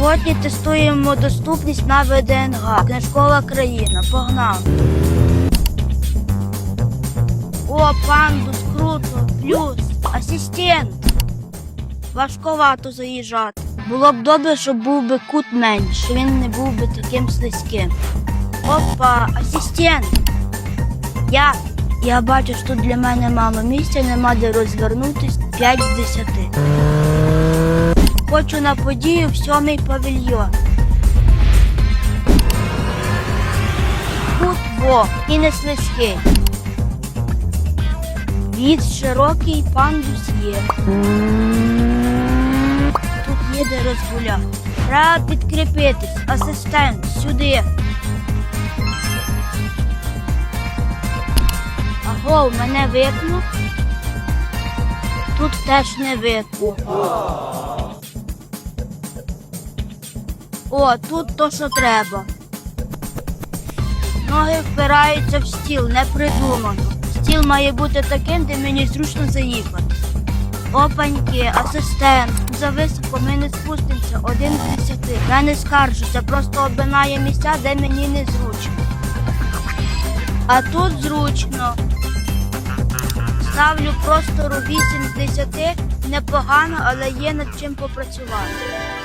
Сьогодні тестуємо доступність на ВДНГ. Книжкова країна. Погнали. О, пандус, круто, плюс, асистент. Важковато заїжджати. Було б добре, щоб був би кут менше, він не був би таким слизьким. Опа, асистент. Я. Я бачу, що тут для мене мало місця, нема де розвернутись 5 з 10. Хочу на подію в сьомий павільйон. Кут во і не слизький. Від широкий пандус є. Тут є де розгуляти. Треба підкріпитись. Асистент, сюди. Аго, мене викнув. Тут теж не викнув. О, тут то, що треба. Ноги впираються в стіл, не придумано. Стіл має бути таким, де мені зручно заїхати. Опаньки, асистент. За високо ми не спустимося один з десяти. Я не скаржуся, просто обинає місця, де мені не зручно. А тут зручно. Ставлю простору 8 з 10. Непогано, але є над чим попрацювати.